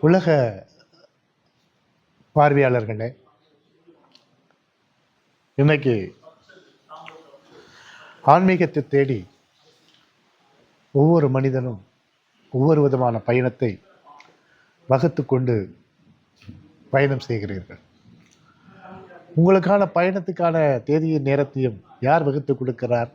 உலக பார்வையாளர்களே இன்னைக்கு ஆன்மீகத்தை தேடி ஒவ்வொரு மனிதனும் ஒவ்வொரு விதமான பயணத்தை வகுத்து கொண்டு பயணம் செய்கிறீர்கள். உங்களுக்கான பயணத்துக்கான தேதியின் நேரத்தையும் யார் வகுத்து கொடுக்கிறார்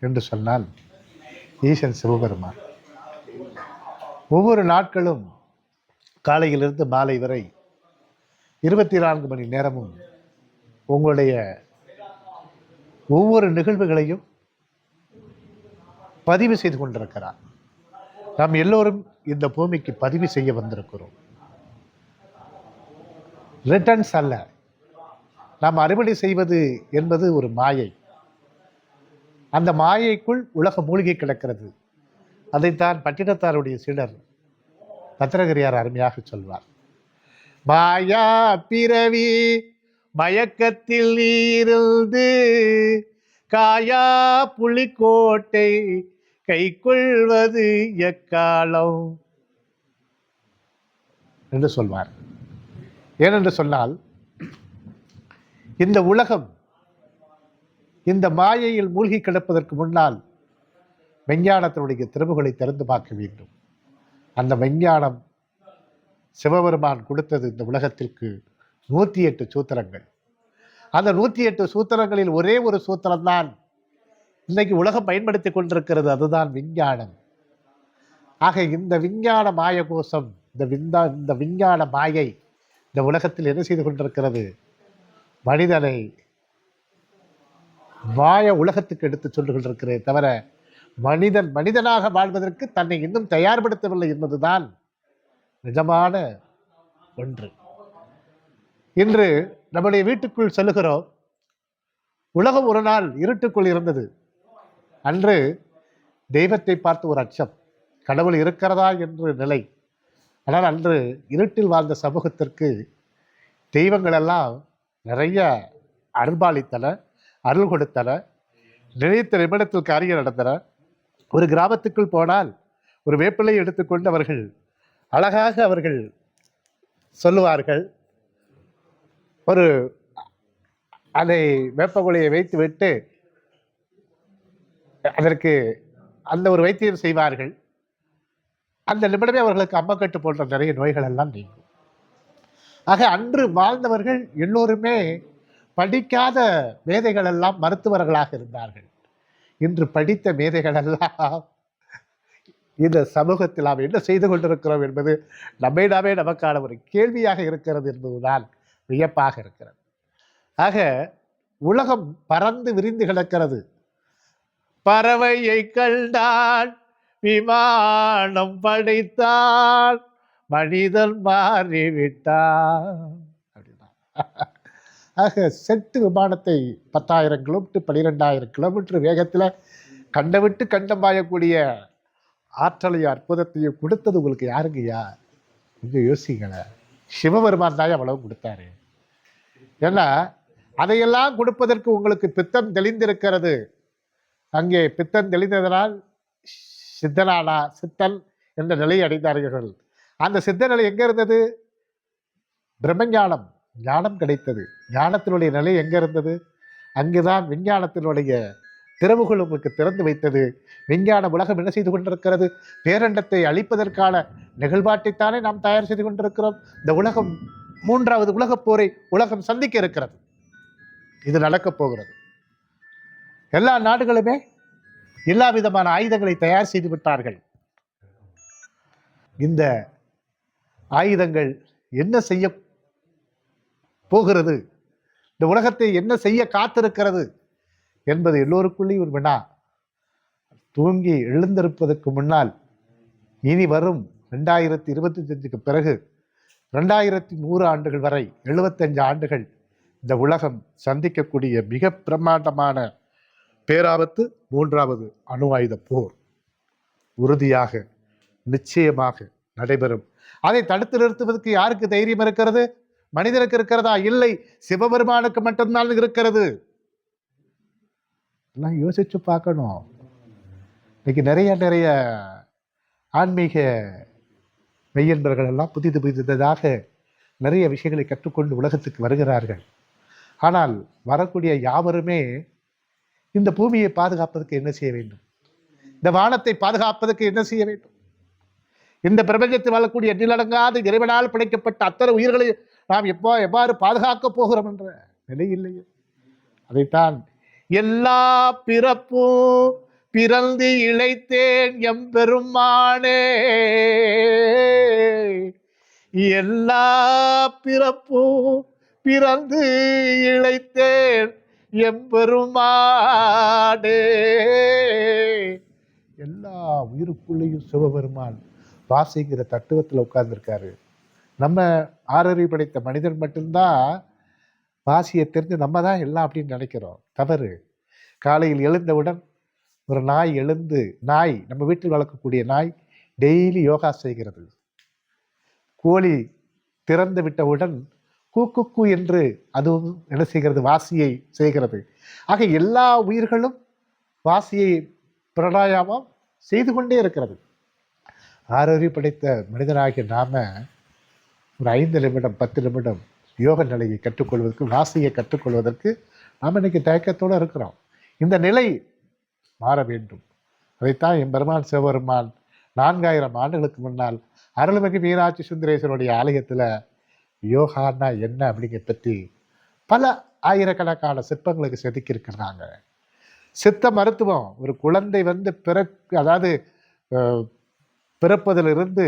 என்று சொன்னால் ஈசன் சிவபெருமான். ஒவ்வொரு நாட்களும் காலையிலிருந்து மாலை வரை இருபத்தி நான்கு மணி நேரமும் உங்களுடைய ஒவ்வொரு நிகழ்வுகளையும் பதிவு செய்து கொண்டிருக்கிறார். நாம் எல்லோரும் இந்த பூமிக்கு பதிவு செய்ய வந்திருக்கிறோம். ரிட்டர்ன்ஸ் அல்ல. நாம் அறுவடை செய்வது என்பது ஒரு மாயை. அந்த மாயைக்குள் உலக மூலிகை கிடக்கிறது. அதைத்தான் பட்டினத்தாருடைய சிலர் பத்திரகிரியார் அருமையாக சொல்வார். மாயா பிறவி மயக்கத்தில் நீ இருந்து காயா புலிக்கோட்டை கை கொள்வது எக்காலம்? என்று சொல்வார். ஏனென்று சொன்னால் இந்த உலகம் இந்த மாயையில் மூழ்கி கிடப்பதற்கு முன்னால் விஞ்ஞானத்தினுடைய திறவுகளை திறந்து பார்க்க வேண்டும். அந்த விஞ்ஞானம் சிவபெருமான் கொடுத்தது இந்த உலகத்திற்கு நூற்றி எட்டு சூத்திரங்கள். அந்த நூற்றி எட்டு சூத்திரங்களில் ஒரே ஒரு சூத்திரம்தான் இன்னைக்கு உலகம் பயன்படுத்தி கொண்டிருக்கிறது அதுதான் விஞ்ஞானம். ஆக இந்த விஞ்ஞான மாய கோஷம் இந்த விந்தா இந்த விஞ்ஞான மாயை இந்த உலகத்தில் என்ன செய்து கொண்டிருக்கிறது? மனிதனை மாய உலகத்துக்கு எடுத்து சொல்லி கொண்டிருக்கிறதே தவிர மனிதன் மனிதனாக வாழ்வதற்கு தன்னை இன்னும் தயார்படுத்தவில்லை என்பதுதான் நிஜமான ஒன்று. இன்று நம்முடைய வீட்டுக்குள் செல்லுகிறோம். உலகம் ஒரு நாள் இருட்டுக்குள் இருந்தது. அன்று தெய்வத்தை பார்த்து ஒரு அச்சம். கடவுள் இருக்கிறதா என்று நிலை. ஆனால் அன்று இருட்டில் வாழ்ந்த சமூகத்திற்கு தெய்வங்களெல்லாம் நிறைய அருள்பாலித்தன அருள் கொடுத்தன நினைத்த நிமிடத்தில் காரியம் நடந்தன ஒரு கிராமத்துக்குள் போனால் ஒரு வேப்பிலை எடுத்துக்கொண்டு அவர்கள் அழகாக அவர்கள் சொல்லுவார்கள். ஒரு அதை வேப்பகுலையை வைத்து விட்டு அதற்கு அந்த ஒரு வைத்தியம் செய்வார்கள். அந்த நிமிடமே அவர்களுக்கு அம்மக்கட்டு போன்ற நிறைய நோய்கள் எல்லாம் நீங்கும். ஆக அன்று வாழ்ந்தவர்கள் எல்லோருமே படிக்காத மேதைகள் எல்லாம் மருத்துவர்களாக இருந்தார்கள். இன்று படித்த மேதைகளெல்லாம் இந்த சமூகத்தில் நாம் என்ன செய்து கொண்டிருக்கிறோம் என்பது நம்மை நாமே நமக்கான ஒரு கேள்வியாக இருக்கிறது என்பதுதான் வியப்பாக இருக்கிறது. ஆக உலகம் பறந்து விரிந்து கிடக்கிறது. பறவையை கண்டான் விமானம் படைத்தான் மனிதன் மாறிவிட்டான். ஆக செட்டு விமானத்தை பத்தாயிரம் கிலோமீட்டர் பன்னிரெண்டாயிரம் கிலோமீட்டர் வேகத்தில் கண்ட விட்டு கண்டம் பாயக்கூடிய ஆற்றலையும் அற்புதத்தையும் கொடுத்தது உங்களுக்கு யாருங்கய்யா கொஞ்சம் யோசிங்களேன் சிவபெருமான் தான் அவ்வளவு கொடுத்தாரு. ஏன்னா அதையெல்லாம் கொடுப்பதற்கு உங்களுக்கு பித்தம் தெளிந்திருக்கிறது. அங்கே பித்தம் தெளிந்ததனால் சித்தனானா சித்தன் என்ற நிலையை அடைந்தார்கள். அந்த சித்த நிலை எங்கே இருந்தது? பிரம்மஞானம். ஞானம் கிடைத்தது. ஞானத்தினுடைய நிலை எங்கே இருந்தது? அங்குதான் விஞ்ஞானத்தினுடைய திறவுகள் உங்களுக்கு திறந்து வைத்தது. விஞ்ஞான உலகம் என்ன செய்து கொண்டிருக்கிறது? பேரண்டத்தை அழிப்பதற்கான நிகழ்வாட்டைத்தானே நாம் தயார் செய்து கொண்டிருக்கிறோம். இந்த உலகம் மூன்றாவது உலகப் போரை உலகம் சந்திக்க இருக்கிறது. இது நடக்கப் போகிறது. எல்லா நாடுகளுமே எல்லா விதமான ஆயுதங்களை தயார் செய்து விட்டார்கள். இந்த ஆயுதங்கள் என்ன செய்ய போகிறது? இந்த உலகத்தை என்ன செய்ய காத்திருக்கிறது? என்பது எல்லோருக்குள்ளேயும் ஒரு வினா. தூங்கி எழுந்திருப்பதற்கு முன்னால் இனி வரும் ரெண்டாயிரத்தி இருபத்தி அஞ்சுக்கு பிறகு ரெண்டாயிரத்தி நூறு ஆண்டுகள் வரை எழுபத்தஞ்சு ஆண்டுகள் இந்த உலகம் சந்திக்கக்கூடிய மிக பிரம்மாண்டமான பேராபத்து மூன்றாவது அணு ஆயுத போர் உறுதியாக நிச்சயமாக நடைபெறும். அதை தடுத்து நிறுத்துவதற்கு யாருக்கு தைரியம் இருக்கிறது? மனிதனுக்கு இருக்கிறதா? இல்லை. சிவபெருமானுக்கு மட்டும்தான் இருக்கிறது. எல்லாம் யோசிச்சு பார்க்கணும். இன்னைக்கு நிறைய நிறைய ஆன்மீக மெய்யன்பர்கள் எல்லாம் புதிது புதிதாக நிறைய விஷயங்களை கற்றுக்கொண்டு உலகத்துக்கு வருகிறார்கள். ஆனால் வரக்கூடிய யாவருமே இந்த பூமியை பாதுகாப்பதற்கு என்ன செய்ய வேண்டும்? இந்த வானத்தை பாதுகாப்பதற்கு என்ன செய்ய வேண்டும்? இந்த பிரபஞ்சத்தில் வாழக்கூடிய எண்ணிலடங்காத இறைவனால் படைக்கப்பட்ட அத்தனை உயிர்களை நாம் எப்போ எவ்வாறு பாதுகாக்கப் போகிறோம் என்ற நிலை இல்லையே. அதைத்தான் எல்லா பிறப்பும் பிறந்து இழைத்தேன் எம்பெருமானே. எல்லா பிறப்பும் பிறந்து இழைத்தேன் எம்பெருமானே. எல்லா உயிருக்குள்ளேயும் சிவபெருமான் வாசிங்கிற தத்துவத்தில் உட்கார்ந்துருக்காரு. நம்ம ஆறறிவு படைத்த மனிதன் மட்டும்தான் வாசியை தெரிஞ்சு நம்ம தான் எல்லாம் அப்படின்னு நினைக்கிறோம். தவறு. காலையில் எழுந்தவுடன் ஒரு நாய் எழுந்து நாய் நம்ம வீட்டில் வளர்க்கக்கூடிய நாய் டெய்லி யோகா செய்கிறது. கோழி திறந்து விட்டவுடன் கூ கு என்று அதுவும் என்ன செய்கிறது? வாசியை செய்கிறது. ஆக எல்லா உயிர்களும் வாசியை பிரணாயாமம் செய்து கொண்டே இருக்கிறது. ஆரோக்கிய படைத்த மனிதனாகிய நாம ஒரு ஐந்து நிமிடம் பத்து நிமிடம் யோக நிலையை கற்றுக்கொள்வதற்கு வாசையை கற்றுக்கொள்வதற்கு நாம் இன்னைக்கு தயக்கத்தோடு இருக்கிறோம். இந்த நிலை மாற வேண்டும். அதைத்தான் என் பெருமான் சிவபெருமான் நான்காயிரம் ஆண்டுகளுக்கு முன்னால் அருள்மிகு மீனாட்சி சுந்தரேஸ்வருடைய ஆலயத்தில் யோகான்னா என்ன அப்படிங்கிற பற்றி பல ஆயிரக்கணக்கான சிற்பங்களுக்கு செதுக்கியிருக்கிறாங்க. சித்த மருத்துவம் ஒரு குழந்தை வந்து பிறக்கு அதாவது பிறப்பதிலிருந்து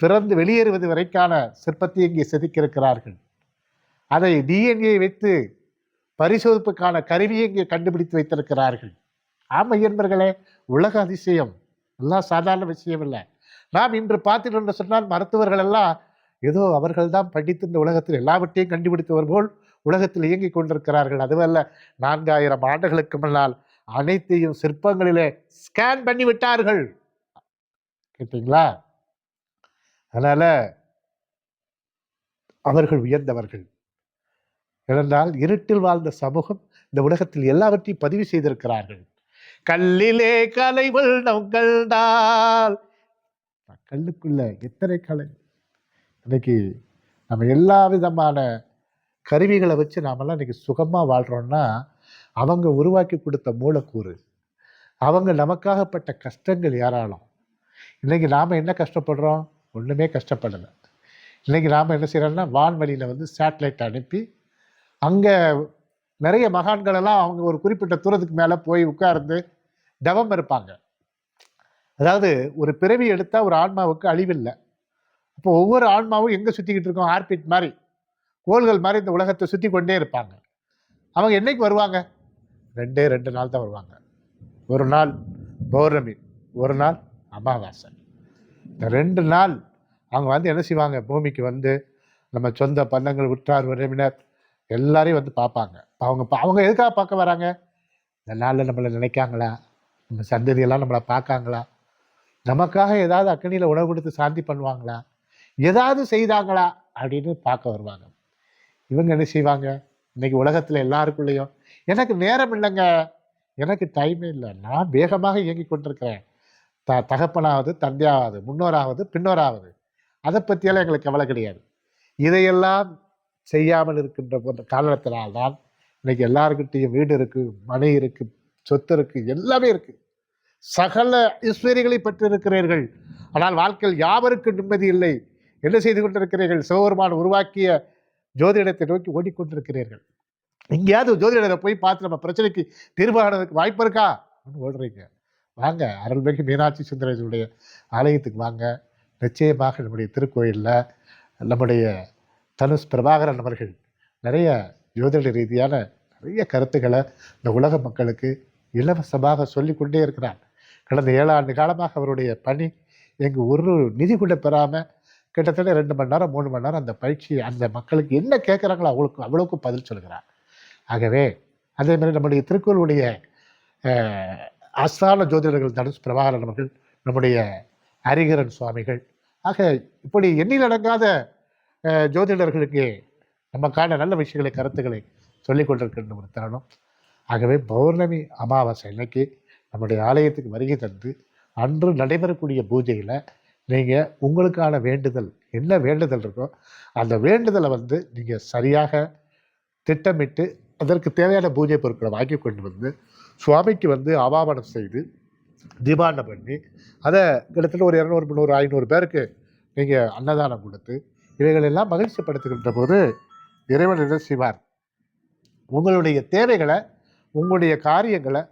பிறந்து வெளியேறுவது வரைக்கான சிற்பத்தை இங்கே செதுக்கியிருக்கிறார்கள். அதை டிஎன்ஏ வைத்து பரிசோதிப்புக்கான கருவியை இங்கே கண்டுபிடித்து வைத்திருக்கிறார்கள். ஆம் ஐயன்பர்களே உலக அதிசயம். எல்லாம் சாதாரண விஷயம் இல்லை. நாம் இன்று பார்த்துட்டு என்று சொன்னால் மருத்துவர்கள் எல்லாம் ஏதோ அவர்கள் தான் படித்து இந்த உலகத்தில் எல்லாவற்றையும் கண்டுபிடித்தவர் போல் உலகத்தில் இயங்கிக் கொண்டிருக்கிறார்கள். அதுவல்ல நான்காயிரம் ஆண்டுகளுக்கு முன்னால் அனைத்தையும் சிற்பங்களிலே ஸ்கேன் பண்ணி விட்டார்கள். கேட்டீங்களா? அதனால் அவர்கள் உயர்ந்தவர்கள். இருந்தால் இருட்டில் வாழ்ந்த சமூகம் இந்த உலகத்தில் எல்லாவற்றையும் பதிவு செய்திருக்கிறார்கள். கல்லிலே கலை வெள்ளம் கல்லுக்குள்ள எத்தனை கலை? இன்னைக்கு நம்ம எல்லா விதமான கருவிகளை வச்சு நாமெல்லாம் இன்னைக்கு சுகமாக வாழ்கிறோம்னா அவங்க உருவாக்கி கொடுத்த மூலக்கூறு. அவங்க நமக்காகப்பட்ட கஷ்டங்கள் ஏராளம். இன்னைக்கு நாம் என்ன கஷ்டப்படுறோம்? ஒன்றுமே கஷ்டப்படலை. இன்னைக்கு நாம் என்ன செய்கிறோம்னா வான்வெளியில் வந்து சேட்டலைட் அனுப்பி அங்கே நிறைய மகான்களெல்லாம் அவங்க ஒரு குறிப்பிட்ட தூரத்துக்கு மேலே போய் உட்கார்ந்து தவம் இருப்பாங்க. அதாவது ஒரு பிறவி எடுத்தால் ஒரு ஆன்மாவுக்கு அழிவில்லை. அப்போ ஒவ்வொரு ஆன்மாவும் எங்கே சுற்றிக்கிட்டு இருக்கோம் ஆர்பிட் மாதிரி கோள்கள் மாதிரி இந்த உலகத்தை சுற்றி கொண்டே இருப்பாங்க. அவங்க என்னைக்கு வருவாங்க? ரெண்டே ரெண்டு நாள் தான் வருவாங்க. ஒரு நாள் பௌர்ணமி ஒரு நாள் அமாவாசை. இந்த ரெண்டு நாள் அவங்க வந்து என்ன செய்வாங்க? பூமிக்கு வந்து நம்ம சொந்த பந்தங்கள் உற்றார் உறவினர் எல்லாரையும் வந்து பார்ப்பாங்க. அவங்க பா- அவங்க எதுக்காக பார்க்க வராங்க? இந்த நாளில் நம்மளை நினைக்காங்களா? நம்ம சந்ததியெல்லாம் நம்மளை பார்க்காங்களா? நமக்காக ஏதாவது அக்கனியில் உணவு கொடுத்து சாந்தி பண்ணுவாங்களா? ஏதாவது செய்தாங்களா? அப்படின்னு பார்க்க வருவாங்க. இவங்க என்ன செய்வாங்க? இன்னைக்கு உலகத்தில் எல்லாருக்குள்ளேயும் எனக்கு நேரம் இல்லைங்க. எனக்கு டைமே இல்லை. நான் வேகமாக இயங்கி கொண்டிருக்கிறேன். த தகப்பனாவது தந்தையாவது முன்னோராவது பின்னோராவது. அதை பற்றியெல்லாம் எங்களுக்கு கவலை கிடையாது. இதையெல்லாம் செய்யாமல் இருக்கின்ற போன்ற காரணத்தினால்தான் இன்னைக்கு எல்லாருக்கிட்டையும் வீடு இருக்குது மனை இருக்குது சொத்து இருக்குது எல்லாமே இருக்குது சகல ஈஸ்வரிகளை பெற்றிருக்கிறீர்கள். ஆனால் வாழ்க்கையில் யாவருக்கும் நிம்மதி இல்லை. என்ன செய்து கொண்டிருக்கிறீர்கள்? சிவபெருமான் உருவாக்கிய ஜோதிடத்தை நோக்கி ஓடிக்கொண்டிருக்கிறீர்கள். எங்கேயாவது ஜோதிடரை போய் பார்த்து நம்ம பிரச்சனைக்கு தீர்மானதுக்கு வாய்ப்பு இருக்கா? அப்படின்னு ஓடுறீங்க. வாங்க அருள்மிகு மீனாட்சி சுந்தரனுடைய ஆலயத்துக்கு வாங்க. நிச்சயமாக நம்முடைய திருக்கோயிலில் நம்முடைய தனுஷ் பிரபாகரன் அவர்கள் நிறைய ஜோதிட ரீதியான நிறைய கருத்துக்களை இந்த உலக மக்களுக்கு இலவசமாக சொல்லிக்கொண்டே இருக்கிறார். கடந்த ஏழாண்டு காலமாக அவருடைய பணி எங்கள் ஒரு நிதி கூட பெறாமல் கிட்டத்தட்ட ரெண்டு மணி நேரம் மூணு மணி நேரம் அந்த பயிற்சி அந்த மக்களுக்கு என்ன கேட்குறாங்களோ அவளுக்கு அவ்வளோக்கும் பதில் சொல்கிறார். ஆகவே அதே மாதிரி நம்முடைய திருக்குறளுடைய ஆஸ்தான ஜோதிடர்கள் தனுஷ் பிரபாகரன் அவர்கள் நம்முடைய ஹரிகரன் சுவாமிகள். ஆக இப்படி எண்ணிலடங்காத அடங்காத ஜோதிடர்களுக்கு நமக்கான நல்ல விஷயங்களை கருத்துக்களை சொல்லிக் கொண்டிருக்கின்ற ஒரு தருணம். ஆகவே பௌர்ணமி அமாவாசை அன்னைக்கு நம்முடைய ஆலயத்துக்கு வருகை தந்து அன்று நடைபெறக்கூடிய பூஜையில் நீங்கள் உங்களுக்கான வேண்டுதல் என்ன வேண்டுதல் இருக்கோ அந்த வேண்டுதலை வந்து நீங்கள் சரியாக திட்டமிட்டு அதற்கு தேவையான பூஜை பொருட்களை வாங்கி கொண்டு வந்து சுவாமிக்கு வந்து அவாபனம் செய்து தீபாண்டம் பண்ணி அதை கிட்டத்தட்ட ஒரு இரநூறு முந்நூறு ஐநூறு பேருக்கு நீங்கள் அன்னதானம் கொடுத்து இவைகளெல்லாம் மகிழ்ச்சிப்படுத்துகின்ற போது இறைவன் என்ன செய்வார்? உங்களுடைய தேவைகளை உங்களுடைய காரியங்களை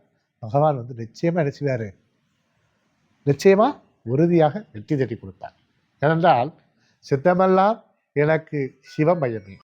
பகவான் வந்து நிச்சயமாக என்ன செய்வார்? நிச்சயமாக உறுதியாக வெற்றி தட்டி கொடுப்பார். ஏனென்றால் சித்தமெல்லாம் எனக்கு சிவமயமே.